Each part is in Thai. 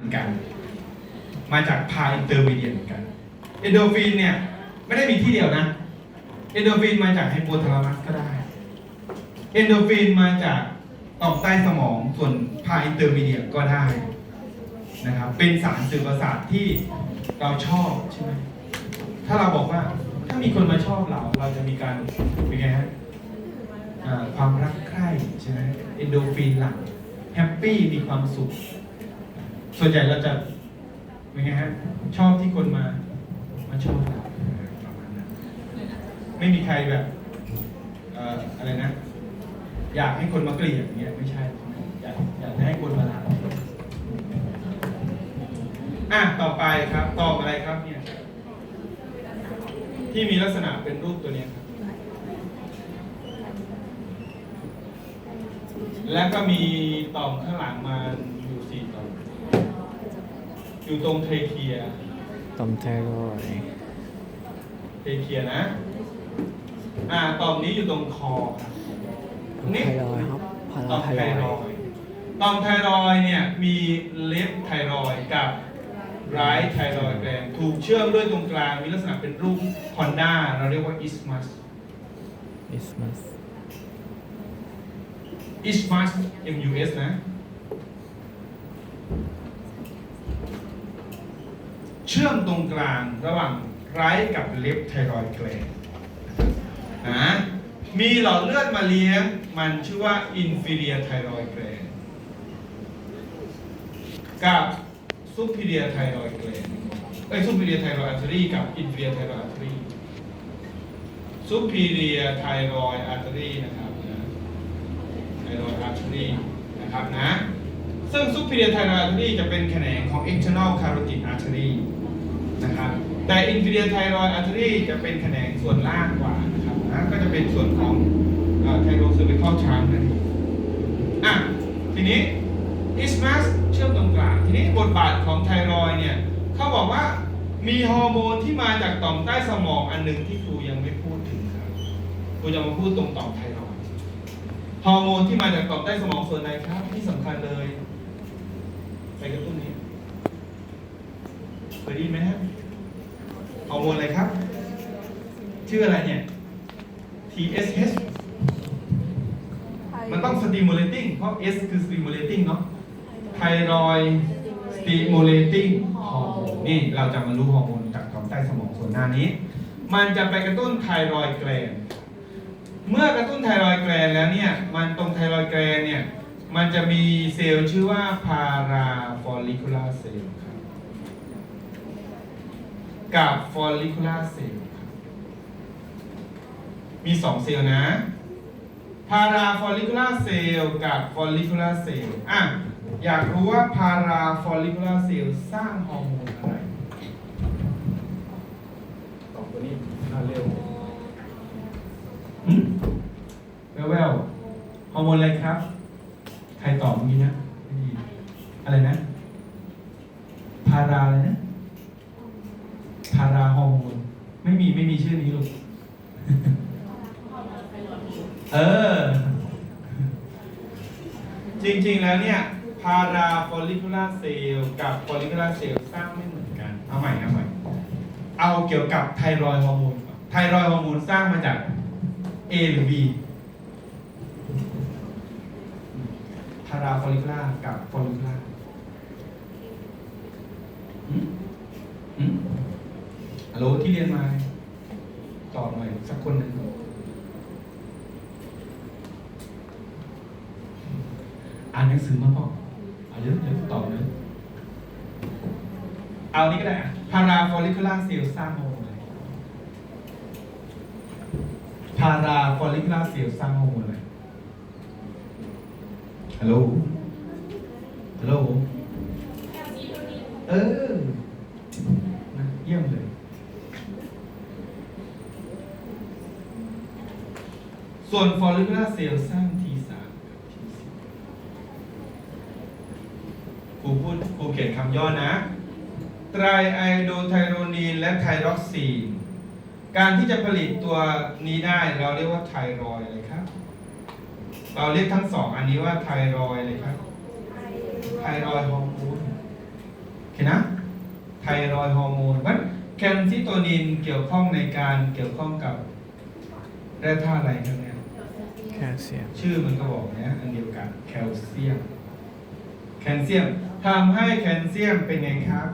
มือนกัน มาจากพาอินเตอร์มีเดียเหมือนกันเอนโดฟินเนี่ยไม่ได้มีที่เดียวนะเอนโดฟินมาจากไฮโปทาลามัสก็ได้เอนโดฟินมาจากต่อมใต้สมองส่วนพาอินเตอร์มีเดียก็ได้นะครับเป็นสารสื่อประสาทที่เราชอบใช่ไหมถ้าเราบอกว่าถ้ามีคนมาชอบเรา เราจะมีการเป็นไงฮะความรักใคร่ใช่ไหมเอนโดฟินหลั่งแฮปปี้มีความสุข ส่วนใหญ่เราจะเป็นไงฮะชอบที่คนมามาชอบเราประมาณนั้นไม่มีใครแบบเอ่ออะไรนะ อยากให้คนมาเกลียดอย่างเงี้ยไม่ใช่อยากอยากจะให้คนมารักอะต่อไปครับตอบอะไรครับเนี่ย ที่มีลักษณะเป็นรูปตัวเนี้ยครับแล้วก็มีต่อมข้างหลังมา อยู่ตรงเทเคียต่อมไทรอยด์เทเคียนะ อ่าต่อมนี้อยู่ตรงคอครับตรงนี้ไทรอยด์ครับพาต่อรามไทไทรรออยยด์ต่อมไทรอยด์เนี่ยมีเลฟไทรอยด์กับไรท์ไทรอยด์แกลนด์ถูกเชื่อมด้วยตรงกลางมีลักษณะเป็นรูปคอนด้าเราเรียกว่าอิสมัสอิสมัสอิสมัส M U S นะ เชื่อมตรงกลางระหว่างไรท์กับเลฟไทรอยด์แกลนด์นะมีหลอดเลือดมาเลี้ยง มันชื่อว่า inferior thyroid gland กับ superior thyroid gland เอ้ย superior thyroid artery กับ inferior thyroid artery superior thyroid artery นะครับนะ thyroid artery นะครับนะ ซึ่ง superior thyroid artery จะเป็นแขนงของ external carotid artery นะครับแต่ inferior thyroid artery จะเป็นแขนงส่วนล่างกว่านะครับนะก็จะเป็นส่วนของไทโรเซอร์วิคอลชาร์นั่นเองอะทีนี้ isthmus เชื่อมตรงกลางทีนี้บทบาทของไทรอยเนี่ยเขาบอกว่ามีฮอร์โมนที่มาจากต่อมใต้สมองอันหนึ่งที่ครูยังไม่พูดถึงครับครูจะมาพูดตรงต่อมไทรอยฮอร์โมนที่มาจากต่อมใต้สมองส่วนไหนครับ ที่สำคัญเลยไปกระตุ้นนี้ ยได้ยินไหมฮะฮอร์โมนอะไรครับ ชื่ออะไรเนี่ย TSH มันต้อง stimulating เพราะ S คือ stimulating เนาะ thyroid stimulating hormone นี่เราจะมารู้ฮอร์โมนจากต่อมใต้สมองส่วนหน้านี้ มันจะไปกระตุ้นไทรอยด์แกลนด์เมื่อกระตุ้นไทรอยด์แกลนด์แล้วเนี่ย มันตรงไทรอยด์แกลนด์เนี่ย มันจะมีเซลล์ชื่อว่าพาราฟอลิคูลาเซลล์ครับ กับฟอลิคูลาเซลล์ครับมีสองเซลล์นะพาราฟอลิคูลาเซลล์กับฟอลิคูลาเซลล์อะอยากรู้ว่าพาราฟอลิคูลาเซลล์สร้างฮอร์โมนอะไรตอบตัวนี้น่าเร็วหืมแววแววฮอร์โมนอะไรครับ ใครตอบเมื่อกี้นะไม่ได้ยินอะไรนะพาราอะไรนะพาราฮอร์โมนไม่มีไม่มีชื่อนี้ลูกเออ จริงๆแล้วเนี่ยพาราฟอลิคูลาเซลล์กับฟอลิคูลาเซลล์สร้างไม่เหมือนกัน เอาใหม่เอาใหม่เอาเกี่ยวกับไทรอยฮอร์โมนก่อนไทรอยฮอร์โมนสร้างมาจาก A หรือ B พาราฟอลิคูลากับฟอลิคูลาหืมหืม โหลที่เรียนมาตอบหน่อยสักคนหนึ่งอ่านหนังสือมาเปล่าเอาเดี๋ยวเดี๋ยวตอบเลยเอานี่ก็ได้พาราฟอลิคูลาเซลล์สร้างฮอร์โมนอะไรพาราฟอลิคูลาเซลล์สร้างฮอร์โมนอะไรฮัลโหลฮัลโหล เออนะเยี่ยมเลย ส่วนฟอลิคูลาเซลล์สร้าง T3 กับ T4 ครูพูดครูเขียนคำย่อนะ ไตรไอโดไทโรนีนและไทรอกซีน การที่จะผลิตตัวนี้ได้เราเรียกว่าไทรอยด์อะไรครับ เราเรียกทั้งสองอันนี้ว่าไทรอยเลยครับ ไทรอยฮอร์โมนเห็นนะ ไทรอยฮอร์โมนมันแคลซิโตนินเกี่ยวข้องในการเกี่ยวข้องกับแร่ธาตุอะไรครับ แคลเซียม ชื่อมันก็บอกนะอันเดียวกันแคลเซียม แคลเซียมทำให้แคลเซียมเป็นไงครับ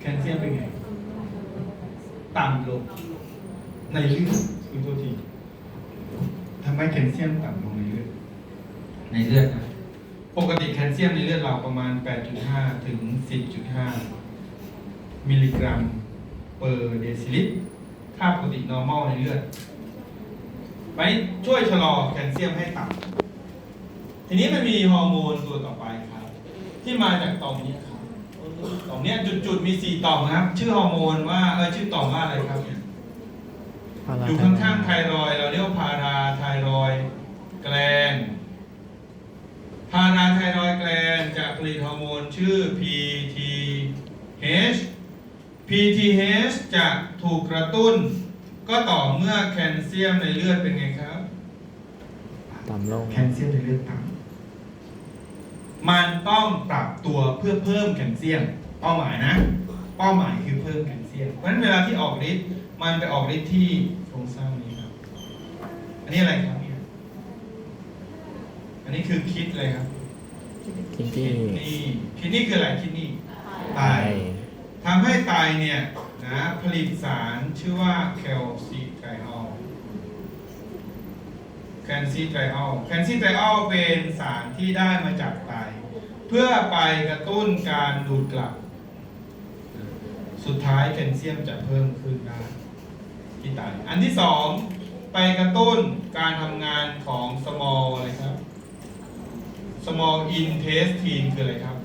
แคลเซียมเป็นไง ต่ำลงในเลือดคุณโทษทีทำให้แคลเซียมต่ำลงในเลือดในเลือดนะปกติแคลเซียมในเลือดเราประมาณ 8.5 ถึง 10.5 มิลลิกรัม เปอร์เดซิลิตร ค่าปกติ normal ในเลือด ไปช่วยชะลอแคลเซียมให้ต่ำทีนี้มันมีฮอร์โมนตัวต่อไปครับ ที่มาจากต่อมนี้ครับต่อมเนี้ยจุดๆมีสี่ต่อมนะครับ ชื่อฮอร์โมนว่าเออชื่อต่อมว่าอะไรครับเนี่ยพาราอยู่ไทข้างๆไทรอยด์เราเรียกว่าพาราไทรอยด์แกลนด์พาราไทรอยด์แกลนด์จะผลิตฮอร์โมนชื่อ PTH PTH จะถูกกระตุ้น ก็ต่อเมื่อแคลเซียมในเลือดเป็นไงครับ ต่ำลง แคลเซียมในเลือดต่ำมันต้องปรับตัวเพื่อเพิ่มแคลเซียม เป้าหมายนะ เป้าหมายคือเพิ่มแคลเซียม เพราะฉะนั้นเวลาที่ออกฤทธิ์มันไปออกฤทธิ์ที่โครงสร้างนี้ครับ อันนี้อะไรครับเนี่ยอันนี้คือคิดเลยครับกินที่นี่คิดนี่คืออะไรคิดนี่ไตไตทำให้ไตเนี่ย นะผลิตสารชื่อว่าแคลซิไตรอลแคลซิไตรอลแคลซิไตรอลเป็นสารที่ได้มาจากไตเพื่อไปกระตุ้นการดูดกลับ สุดท้ายแคลเซียมจะเพิ่มขึ้นได้ที่ไตอันที่สองไปกระตุ้นการทำงานของ small อะไรครับ small intestine คืออะไรครับ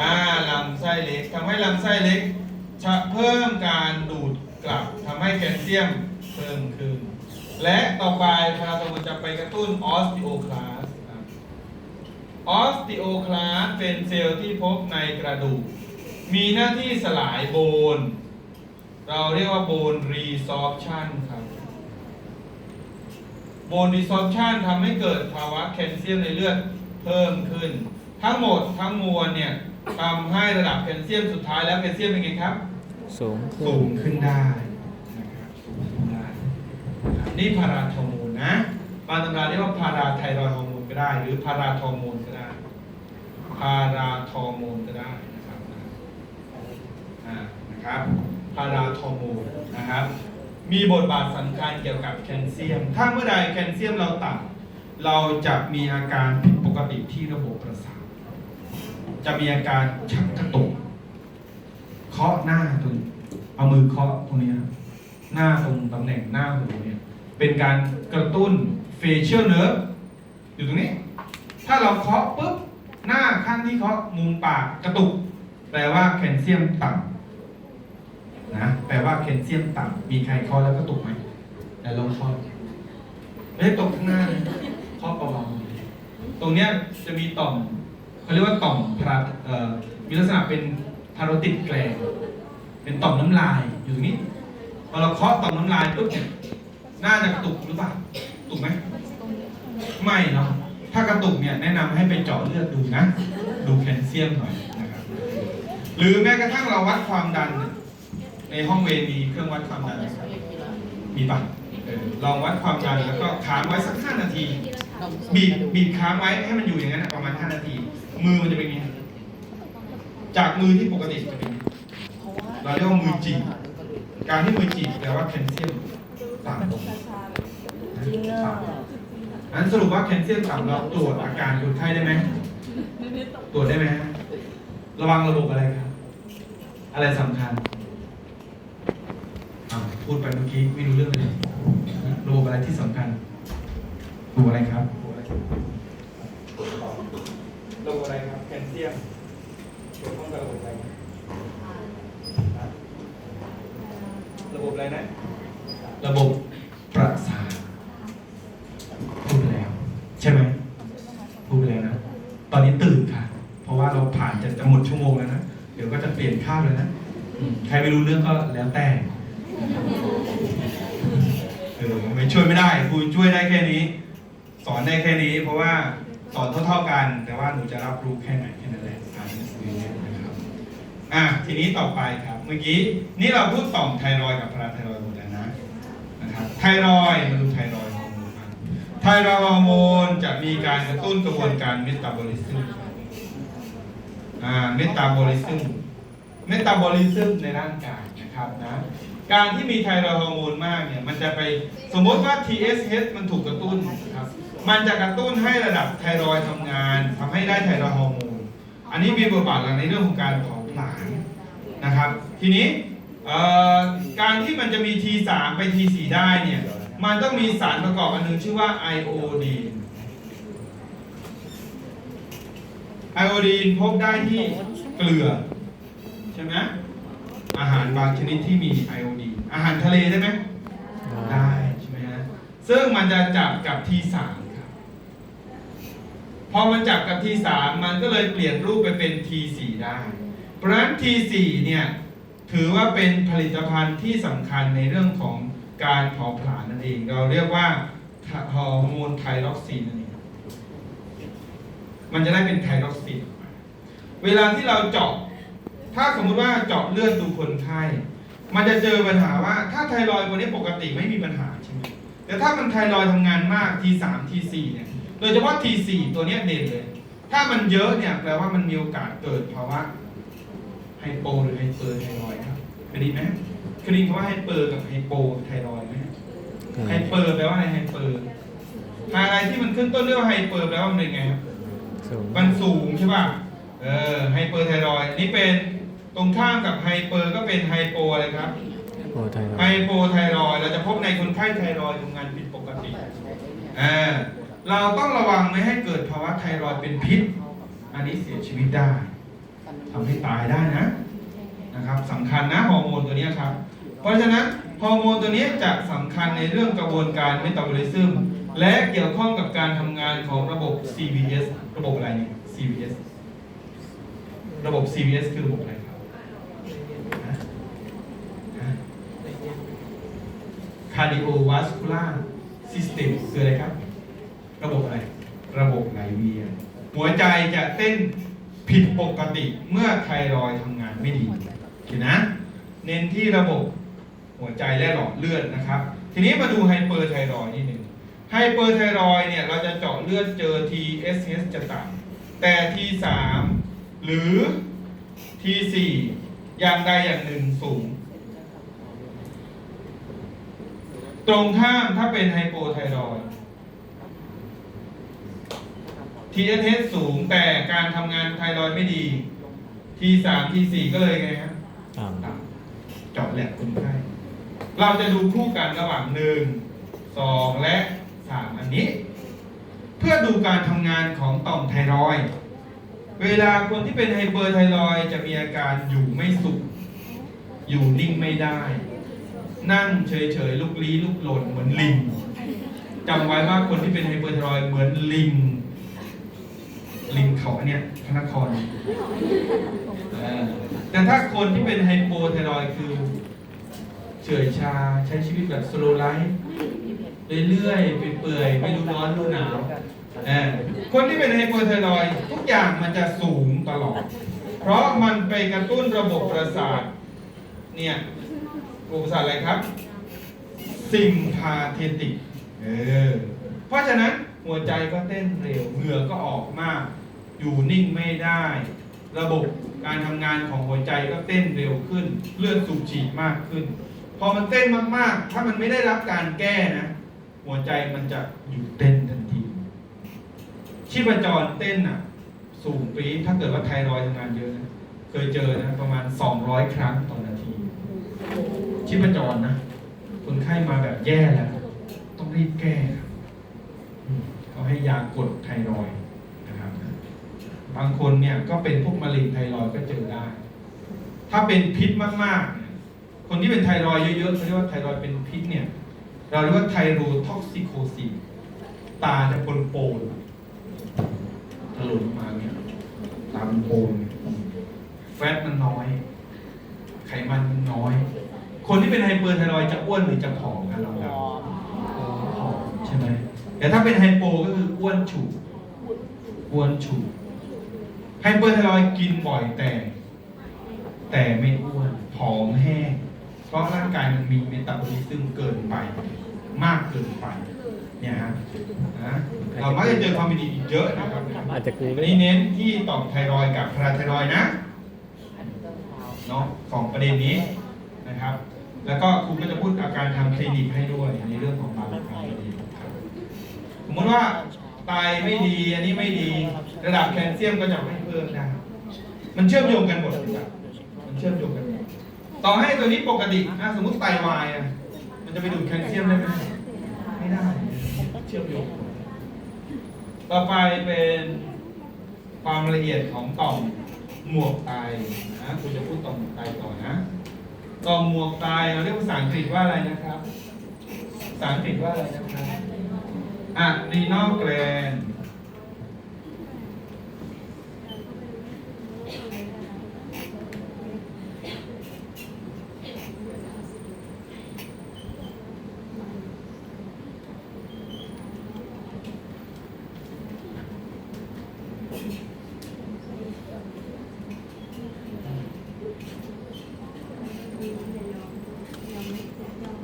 อ่าลำไส้เล็กทำให้ลำไส้เล็ก จะเพิ่มการดูดกลับทำให้แคลเซียมเพิ่มขึ้น และต่อไปพาราโทมันจะไปกระตุ้นออสติโอคลาสออสติโอคลาสเป็นเซลล์ที่พบในกระดูก มีหน้าที่สลายโบน เราเรียกว่าโบนรีซอ p ชันครับโบนรีซอ p ชันทำให้เกิดภาวะแคลเซียมในเลือดเพิ่มขึ้น ทั้งหมดทั้งมวลเนี่ยทำให้ระดับแคลเซียมสุดท้ายแล้วแคลเซียมเป็นไงครับ สูงขึ้สูนงขึ้นได้นะครับสูงขึ้นได้นะครับนี่พาราโทอร์โมนนะบางตำราเรียกว่าพาราไทรอยด์ฮอร์โมนก็ได้ หรือพาราทอร์โมนก็ได้พาราทอร์โมนก็ได้นะครับอ่านะครับพาราทอร์โมนนะครับ มีบทบาทสำคัญเกี่ยวกับแคลเซียม ถ้าเมื่อใดแคลเซียมเราต่ำเราจะมีอาการผิดปกติที่ระบบประสาท จะมีอาการชักกระตุกาะหน้าตรงเอามือเคาะตรงนี้หน้าตรงตำแหน่งหน้าหูเนี่ยเป็นการกระตุ้น facial nerve อยู่ตรงนี้ ถ้าเราเคาะปุ๊บหน้าข้างที่เคาะมุมปากกระตุก แปลว่าแคลเซียมต่ำนะแปลว่าแคลเซียมต่ำมีใครเคาะแล้วกระตุกไหมแต่ลองเคาะไม่ได้ตกข้างหน้าเคาะเบาๆตรงเนี้ยจะมีต่อมเขาเรียกว่าต่อมพารามีลักษณะเป็น พาโรติดแกลนด์เป็นต่อมน้ำลายอยู่ตรงนี้พอเราเคาะต่อมน้ำลายปุ๊บเนี่ยน่าจะกระตุกหรือเปล่าตุกไหมไม่เนาะถ้ากระตุกเนี่ยแนะนำให้ไปเจาะเลือดดูนะ ดูแคลเซียมหน่อยนะครับหรือแม้กระทั่งเราวัดความดัน ในห้องเวรมีเครื่องวัดความดันมีปะลองวัดความดันแล้วก็ค้างไว้สักห้านาทีบีบบีบค้างไว้ให้มันอยู่อย่างนั้นประมาณ5นาที มือมันจะเป็นไง จากมือที่ปกติจะเป็นเราเรียกว่ามือจีบการที่มือจีบแปลว่าแคลเซียมต่ำลงนั้นสรุปว่าแคลเซียมต่ำเราตรวจอาการคนไข้ได้ไหมตรวจได้ไหมระวังระบบอะไรครับ อะไรสำคัญพูดไปเมื่อกี้ไม่รู้เรื่องเลยระบบอะไรที่สำคัญระบบอะไรครับระบบอะไรระบบอะไรครับแคลเซียม เกี่ยวข้องกับระบบอะไรระบบอะไรนะ ระบบประสาทพูดไปแล้ว ใช่ไหมพูดไปแล้วนะ ตอนนี้ตื่นค่ะ เพราะว่าเราผ่านจะจะหมดชั่วโมงแล้วนะ เดี๋ยวก็จะเปลี่ยนข้าวเลยนะ ใครไม่รู้เรื่องก็แล้วแต่เออไม่ช่วยไม่ได้ครูช่วยได้แค่นี้ สอนได้แค่นี้ เพราะว่าสอนเท่าๆกัน แต่ว่าหนูจะรับรู้แค่ไหนังสือเนี่ยนะครับ อะทีนี้ต่อไปครับ เมื่อกี้นี่เราพูดต่อมไทรอยกับพาราไทรอยด์หมดแล้วนะนะครับไทรอยมาดูไทรอยฮอร์โมนกันไทรอยฮอร์โมนจะมีการกระตุ้นกระบวนการเมตาบอลิซึมอ่าเมตาบอลิซึมเมตาบอลิซึมในร่างกายนะครับนะการที่มีไทรอยฮอร์โมนมากเนี่ยมันจะไปสมมติว่า TSH มันถูกกระตุ้นนะครับมันจะกระตุ้นให้ระดับไทรอยทำงานทำให้ได้ไทรอยฮอร์โมนอันนี้มีบทบาทหลักในเรื่องของการเผา ผลาญนะครับ ทีนี้การที่มันจะมี T3 ไป T4 ได้เนี่ย มันต้องมีสารประกอบอันหนึงชื่อว่าไอโอดีนไอโอดีนพบได้ที่เกลือ ใช่ไหมอาหารบางชนิดที่มีไอโอดีนอาหารทะเลได้ไหมได้ใช่ไหมฮะซึ่งมันจะจับกับ T3 ครับพอมันจับกับ T3 มันก็เลยเปลี่ยนรูปไปเป็น T4 ได้ เพราะฉะนั้น T4 เนี่ยถือว่าเป็นผลิตภัณฑ์ที่สำคัญในเรื่องของการเผาผลาญนั่นเอง เราเรียกว่าฮอร์โมนไทรอกซินนั่นเองมันจะได้เป็นไทรอกซินเวลาที่เราเจาะ ถ้าสมมุติว่าเจาะเลือดดูคนไข้มันจะเจอปัญหาว่าถ้าไทรอยด์คนนี้ปกติไม่มีปัญหาใช่ไหมแต่ถ้ามันไทรอยด์ทำงานมาก T3 T4 เนี่ยโดยเฉพาะ T4 ตัวนี้เด่นเลย ถ้ามันเยอะเนี่ยแปลว่ามันมีโอกาสเกิดภาวะ ไฮโปหรือไฮเปอร์ไทรอยด์ครับเคยได้ยินไหมเคยได้ยินคำว่าไฮเปอร์กับไฮโปไทรอยด์ไหมไฮเปอร์แปลว่าอะไรไฮเปอร์อะไรที่มันขึ้นต้นด้วยว่าไฮเปอร์แปลว่ามันเป็นไงครับสูงมันสูงใช่ป่ะเออไฮเปอร์ไทรอยด์นี่เป็นตรงข้ามกับไฮเปอร์ก็เป็นไฮโปอะไรครับโอไทรอยไฮด์โปไทรอยด์เราจะพบในคนไข้ไทรอยด์ทำงานผิดปกติอ่าเราต้องระวังไม่ให้เกิดภาวะไทรอยด์เป็นพิษ อันนี้เสียชีวิตได้ ทำให้ตายได้นะนะครับสำคัญนะฮอร์โมนตัวนี้ครับ เพราะฉะนั้นฮอร์โมนตัวนี้จะสำคัญในเรื่องกระบวนการเมตาบอลิซึมและเกี่ยวข้องกับการทำงานของระบบ CVS ระบบอะไรเนี่ย CVS ระบบ CVS คือระบบอะไรครับฮะฮะ cardiovascular system คืออะไรครับ ระบบอะไร ระบบไหลเวียนหัวใจจะเต้น ผิดปกติเมื่อไทรอยทำงานไม่ดีโอเคนะ เน้นที่ระบบหัวใจและหลอดเลือดนะครับ ทีนี้มาดูไฮเปอร์ไทรอยนิดหนึ่งไฮเปอร์ไทรอยเนี่ยเราจะเจาะเลือดเจอ TSH จะต่ำแต่ T3 หรือ T4 อย่างใดอย่างหนึ่งสูง ตรงข้ามถ้าเป็นไฮโปไทรอย TSH สูงแต่การทำงานไทรอยด์ไม่ดี T3 T4 ก็เลยไงครับต่ต่ำเจาะแหลกคนไข้เราจะดูคู่กันระหว่างหนึ่งสองและสามอันนี้ เพื่อดูการทำงานของต่อมไทรอยด์เวลาคนที่เป็นไฮเปอร์ไทรอยด์จะมีอาการอยู่ไม่สุข อยู่นิ่งไม่ได้ นั่งเฉยๆลุกลี้ลุกลนเหมือนลิงจำไว้ว่าคนที่เป็นไฮเปอร์ไทรอยด์เหมือนลิง ลิงเขาอันเนี่ยพระนครเออแต่ถ้าคนที่เป็นไฮโปไทรอยด์คือเฉื่อยชาใช้ชีวิตแบบสโลไลฟ์เรื่อยๆเปื่อยๆไม่รู้ร้อนรู้หนาวเออคนที่เป็นไฮโปไทรอยด์ทุกอย่างมันจะสูงตลอด เพราะมันไปกระตุ้นระบบประสาทเนี่ยระบบประสาทอะไรครับซิมพาเทติกเออเพราะฉะนั้นหัวใจก็เต้นเร็วเหงื่อก็ออกมาก อยู่นิ่งไม่ได้ ระบบการทำงานของหัวใจก็เต้นเร็วขึ้น เลือดสูบฉีดมากขึ้น พอมันเต้นมากๆ ถ้ามันไม่ได้รับการแก้นะ หัวใจมันจะหยุดเต้นทันที ชีพจรเต้นอะ สูงปี๊ถ้าเกิดว่าไทรอยทำงานเยอะนะเคยเจอนะประมาณ 200 ครั้งต่อนาที ชีพจรนะคนไข้มาแบบแย่แล้ว ต้องรีบแก้เขาให้ยากดไทรอย บางคนเนี่ยก็เป็นพวกมะเร็งไทรอยด์ก็เจอได้ ถ้าเป็นพิษมากๆเนี่ยคนที่เป็นไทรอยด์เยอะๆเขาเรียกว่าไทรอยด์เป็นพิษเนี่ย เราเรียกว่าไทโรท็อกซิโคซีตาจะปนโปนถลุนมาเนี่ยตาเป็นโปนแฟตมันน้อย ไขมันมันน้อย คนที่เป็นไฮเปอร์ไทรอยด์จะอ้วนหรือจะผอมกันเราแบบผอมใช่ไหมแต่ถ้าเป็นไฮโปก็คืออ้วนฉุอ้วนฉุก ไฮเปอร์ไทรอยด์กินบ่อยแต่ แต่ไม่อ้วนผอมแห้ง เพราะร่างกายมันมีเมตาบอลิซึมเกินไป มากเกินไป เนี่ยฮะนะเรามักจะเจอความเป็นอีกเยอะนะครับอาจจะกูอัก็นได้นี้เน้นที่ต่อมไทรอยด์กับพาราไทรอยด์นะเนาะสองประเด็นนี้นะครับ แล้วก็ครูก็จะพูดอาการทางคลินิกให้ด้วยในเรื่องของบางอาการคลินิกครับสมมติว่าไตไม่ดีอันนี้ไม่ดี ระดับแคลเซียมก็จะไม่ เพิ่มได้ มันเชื่อมโยงกันหมดครับมันเชื่อมโยงกันหมดต่อให้ตัวนี้ปกตินะสมมติไตวายอะมันจะไปดูดแคลเซียมได้ไหมไม่ได้ เชื่อมโยง ต่อไปเป็นความละเอียดของต่อมหมวกไตนะคุณจะพูดต่อมหมวกไตต่อนะต่อมหมวกไตเราเรียกภาษาอังกฤษว่าอะไรนะครับภาษาอังกฤษว่าอะไรนะครับอะรีนอลแกรน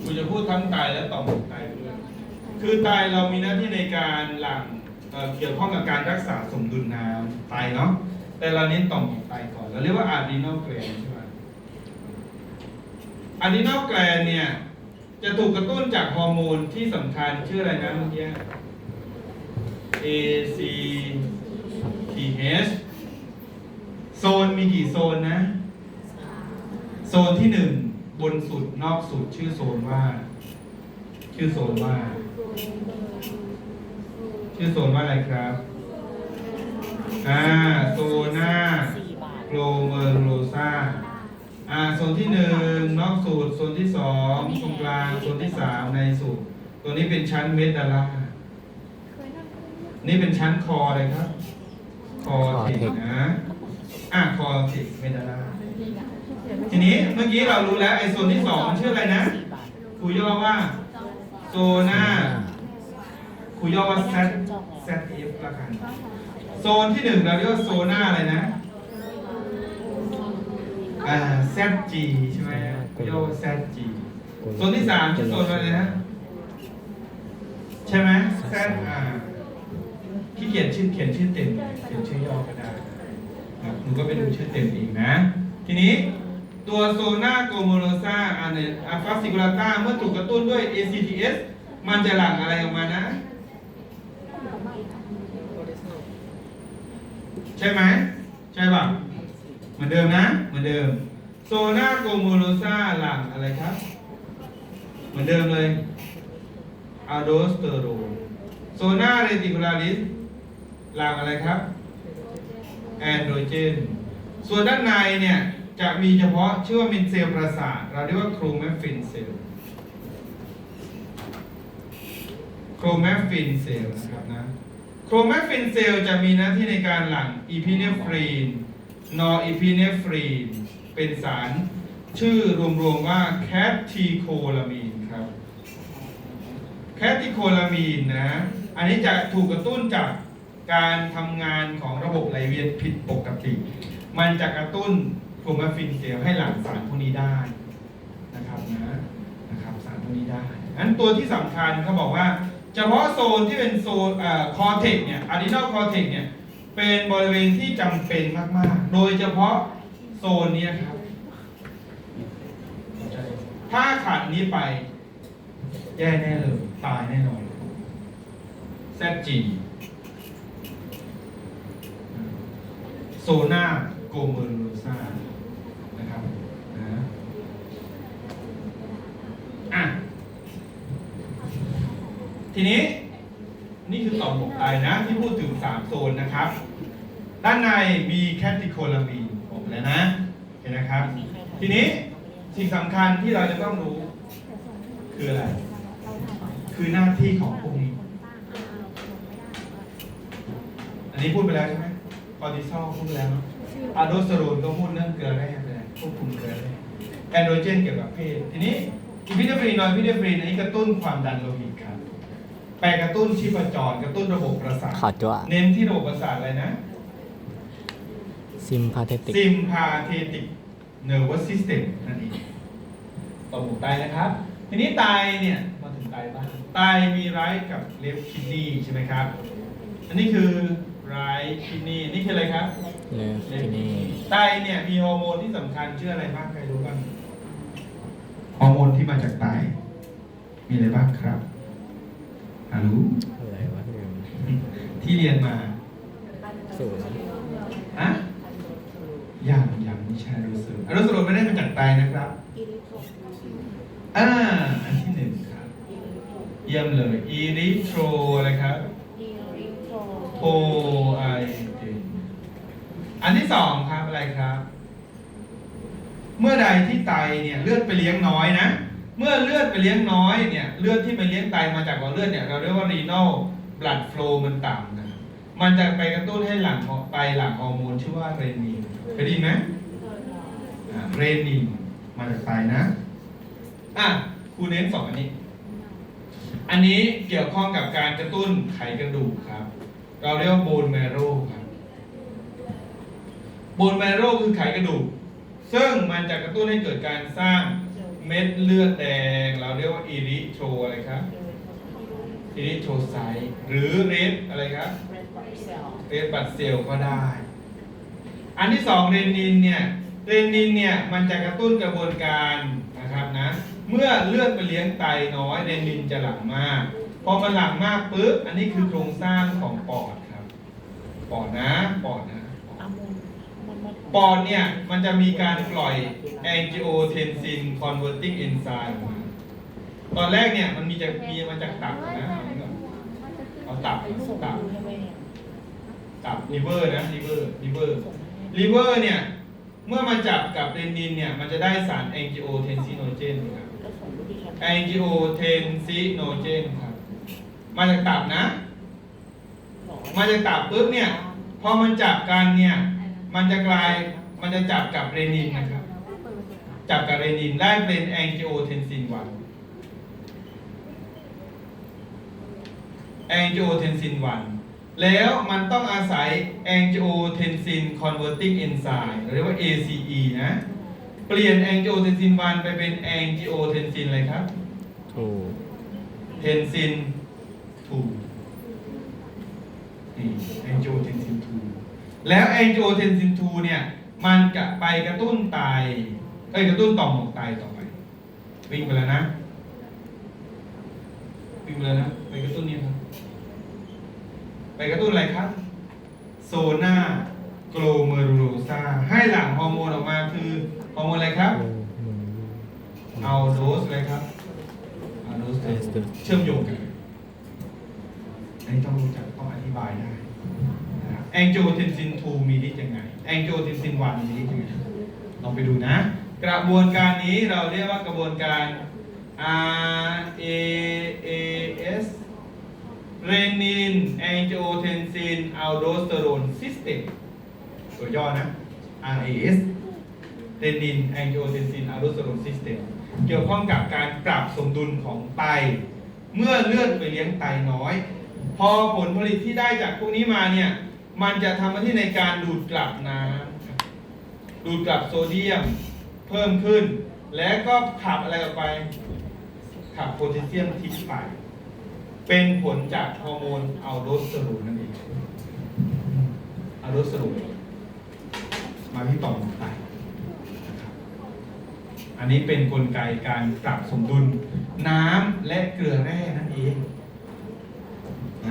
คุณจะพูดทั้งไตและต่อมหมวกไตไปด้วย คือไต เรามีหน้าที่ในการหลั่งเอ่อเกี่ยวข้องกับการรักษาสมดุลน้ำไตเนาะแต่เราเน้นต่อมหมวกไตก่อนเราเรียกว่าอะดรีน l ลแกรนใช่ไหมอะดรีน l ลแกรนเนี่ยจะถูกกระตุ้นจากฮอร์โมนที่สำคัญชื่ออะไรนะเมื่อกี้ ACTH โซนมีกี่โซนนะ โซนที่หนึ่งบนสุดนอกสุดชื่อโซนว่า ชื่อโซนว่า ชื่อโซนว่าอะไรครับ อ่า โซน่าโกลเมอร์โลซาอ่า โซนที่หนึ่งนอกสุดโซนที่สองตรงกลาง โซนที่สามในสุดตัวนี้เป็นชั้นเมดดาล่านี่เป็นชั้นคอเลยครับ คอเทกนะ อ่าคอเทกเมดดาล่าทีนี้เมื่อกี้เรารู้แล้วไอโซนที่สองมันชื่ออะไรนะครูย่อว่า โซน่า ครูย่อว่า Z ZF ละกัน โซนที่หนึ่งเราเรียกว่าโซน่าอะไรนะอ่า ZG ใช่ไหมครูย่อว่า ZG โซนที่สามชื่อโซนอะไรนะ ใช่ไหม Z อ่าขี้เกียจชื่อเขียนชื่อเต็มเขียนชื่อย่อก็ได้ครับหนูก็ไปดูชื่อเต็มอีกนะ ทีนี้ตัวโซนาโกโมโรซาอันเนอะฟาซิคูลาตาเมื่อถูกกระตุ้นด้วย ACTS มันจะหลั่งอะไรออกมานะ ใช่ไหมใช่ป่ะเหมือนเดิมนะ เหมือนเดิม โซนาโกโมโรซาหลังอะไรครับ เหมือนเดิมเลยอะโดสเตอโรนโซนาเรติคูลาริสหลังอะไรครับแอนโดรเจน ส่วนด้านในเนี่ยจะมีเฉพาะชื่อว่าเป็นเซลล์ประสาท เราเรียกว่าโครแมฟฟินเซลล์โครแมฟฟินเซลล์นะครับนะ โครแมฟฟินเซลจะมีหน้าที่ในการหลั่งอีพิเนฟรีน นอร์อีพิเนฟรีน เป็นสารชื่อรวมๆว่าแคททีโคลามีนครับแคติโคลามีนนะ อันนี้จะถูกกระตุ้นจากการทำงานของระบบไหลเวียนผิดปกติ มันจะกระตุ้นโครมาฟินเซลให้หลั่งสารพวกนี้ได้นะครับนะนะครับสารพวกนี้ได้อันตัวที่สำคัญเขาบอกว่า เฉพาะโซนที่เป็นโซนคอเทกเนี่ยอะดินอลคอเทกเนี่ยเป็นบริเวณที่จำเป็นมาก ๆ โดยเฉพาะโซนเนี้ยครับ ถ้าขาดนี้ไป แย่แน่เลย ตายแน่นอนแซจีโซนาโกเมอรูซานะครับนะอะ ทีนี้นี่คือต่อมหมวกไตนะที่พูดถึง 3 โซนนะครับ ด้านในมีแคติโคลามีนบอกแล้วนะเห็นนะครับ ทีนี้สิ่งสำคัญที่เราจะต้องรู้ คืออะไร คือหน้าที่ของพวกนี้ อันนี้พูดไปแล้วใช่ไหมคอร์ติซอลพูดแล้วอะโดสเตอโรนก็พูดเรื่องเกลือแร่ไปแล้วควบคุมเกลือแร่แอนโดรเจนเกี่ยวกับเพศทีนี้อีพิเนฟรีนนอยพิเนฟรีนอันนี้กระตุ้นความดันโลหิต ไปกระตุ้นชีพจรกระตุ้นระบบประสาทขอจั่วเน้นที่ระบบประสาทอะไรนะซิมพาเทติก sympathetic nervous system นั่นเองต่อหมู่ไตนะครับ ทีนี้ไตเนี่ยมาถึงไตบ้างไตมีไรกับ left kidney ใช่ไหมครับ อันนี้คือ right kidney นี่คืออะไรครับเลฟที่นี่ไตเนี่ยมีฮอร์โมนที่สำคัญชื่ออะไรบ้างใครรู้บ้างฮอร์โมนที่มาจากไตมีอะไรบ้างครับ อารู้อะไรวะลืมที่เรียนมาศูนย์อะยังยังไม่ใช่อนุสรุปอนุสรุปไม่ได้มาจากไตนะครับอิริโทรอ่าอันที่หนึ่งครับเยี่ยมเลยอีริโทรอะไรครับอิริโทรโพไอเอ็นอันที่สองครับอะไรครับ เมื่อใดที่ไตเนี่ยเลือดไปเลี้ยงน้อยนะ เมื่อเลือดไปเลี้ยงน้อยเนี่ยเลือดที่ไปเลี้ยงไตมาจากหลอดเลือดเนี่ยเราเรียกว่า renal blood flow มันต่ำนะมันจะไปกระตุ้นให้หลั่งไตหลั่งฮอร์โมนชื่อว่าเรนินเคยได้ยินไหมเรนินมาจากไตนะอะครูเน้นสองอันนี้ อันนี้เกี่ยวข้องกับการกระตุ้นไขกระดูกครับ เราเรียกว่าโบนแมโรครับโบนแมโรคือไขกระดูก ซึ่งมันจะกระตุ้นให้เกิดการสร้าง เม็ดเลือดแดง เราเรียกว่าอิริโทอะไรครับอิริโทไซต์หรือเรดอะไรครับเรดบัตเซลก็ได้ อันที่สองเรนินเนี่ยเรนินเนี่ยมันจะกระตุ้นกระบวนการนะครับนะเมื่อเลือดไปเลี้ยงไตน้อยเรนินจะหลั่งมากพอมันหลั่งมากปุ๊บอันนี้คือโครงสร้างของปอดครับ ปอดนะปอดนะ ปอดเนี่ย มันจะมีการปล่อย angiotensin converting enzyme ออกมาตอนแรกเนี่ยมันมีจะมีมาจากตับนะเอาตับตับตับลิเวอร์นะลิเวอร์ลิเวอร์ลิเวอร์เนี่ย เมื่อมาจับกับเรนินเนี่ย มันจะได้สาร angiotensinogen ครับ angiotensinogen ครับ มาจากตับนะ มาจากตับปุ๊บเนี่ย พอมันจับกันเนี่ย มันจะกลายมันจะจับกับเรนินนะครับ จับกับเรนินได้เป็นแองจิโอเทนซินวันแองจิโอเทนซินวันแล้วมันต้องอาศัยแองจิโอเทนซินคอนเวอร์ติ้งเอนไซม์เรียกว่า ACE นะ เปลี่ยนแองจิโอเทนซินวันไปเป็นแองจิโอเทนซินอะไรครับถูกเทนซินถูกแองจิโอเทนซินถูก ล้ว angiotensin 2เนี่ย มันจะไปกระตุ้นไตเอ้ยกระตุ้นต่อมหมวกไตต่อไป วิ่งไปแล้วนะ วิ่งไปแล้วนะ ไปกระตุ้นนี่ครับ ไปกระตุ้นอะไรครับ โซนาโกลเมรูโลซาให้หลั่งฮอร์โมนออกมาคือฮอร์โมนอะไรครับ เอาโดสอะไรครับเอาโดสเชื่อมโยงกันอันนี้ต้องรู้จักต้องอธิบายได้นะครับ แองโจเทนซิน2มีฤทธิ์ยังไงแองโจเทนซิน1มีฤทธิ์ยังไงลองไปดูนะ กระบวนการนี้เราเรียกว่ากระบวนการ R A A S เรนินแองโจเทนซินอัลโดสเตอโรนซิสเต็มตัวย่อนะ RAS เรนินแองโจเทนซินอะโดสเตอโรนซิสเต็มเกี่ยวข้องกับการปรับสมดุลของไต เมื่อเลือดไปเลี้ยงไตน้อย พอผลผลิตที่ได้จากพวกนี้มาเนี่ย มันจะทำหน้าที่ในการดูดกลับน้ำดูดกลับโซเดียมเพิ่มขึ้น และก็ขับอะไรออกไป ขับโพแทสเซียมทิ้งไป เป็นผลจากฮอร์โมนอัลโดสเตอโรนนั่นเองอัลโดสเตอโรนมาที่ต่อมไตอันนี้เป็นนกลไกการปรับสมดุลน้ำและเกลือแร่นั่นเอง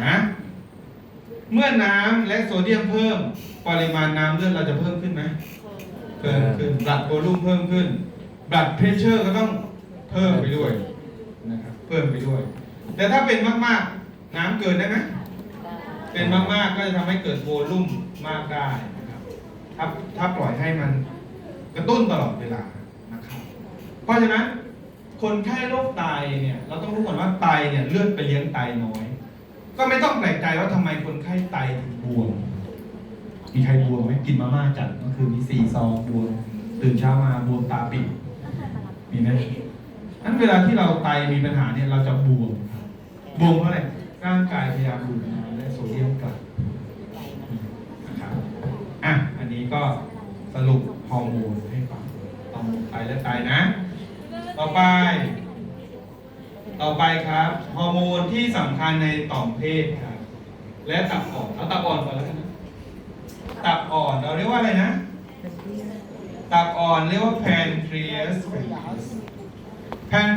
นะ เมื่อน้ำและโซเดียมเพิ่ม ปริมาณน้ำเลือดเราจะเพิ่มขึ้นไหมเพิ่มขึ้นบลัดโวลูมเพิ่มขึ้นบลัดเพรสเชอร์ก็ต้องเพิ่มไปด้วยนะครับเพิ่มไปด้วย แต่ถ้าเป็นมากๆ น้ำเกินได้ไหมเป็นมากๆก็จะทำให้เกิดโวลูมมากได้นะครับถ้าถ้าปล่อยให้มันกระตุ้นตลอดเวลานะครับเพราะฉะนั้นคนไข้โรคไตเนี่ยเราต้องรู้ก่อนว่าไตเนี่ยเลือดไปเลี้ยงไตน้อย ก็ไม่ต้องแปลกใจว่าทำไมคนไข้ไตถึงบวม มีใครบวมไหมกินมาม่าจัดเมื่อคืนมีสี่ซองบวม ตื่นเช้ามาบวมตาปิด มีไหมนั้นเวลาที่เราไตมีปัญหาเนี่ยเราจะบวม บวมเพราะอะไร ร่างกายพยายามดูดน้ำและโซเดียมกลับนะครับ อะ อันนี้ก็สรุปฮอร์โมนให้ฟังต่องไปและไตนะ ต่อไป ต่อไปครับฮอร์โมนที่สำคัญในต่อมเพศครับและตับอ่อนเอาตับอ่อนก่อนแล้วกันนะตับอ่อนเราเรียกว่าอะไรนะ ตับอ่อนเรียกว่า pancreas pancreas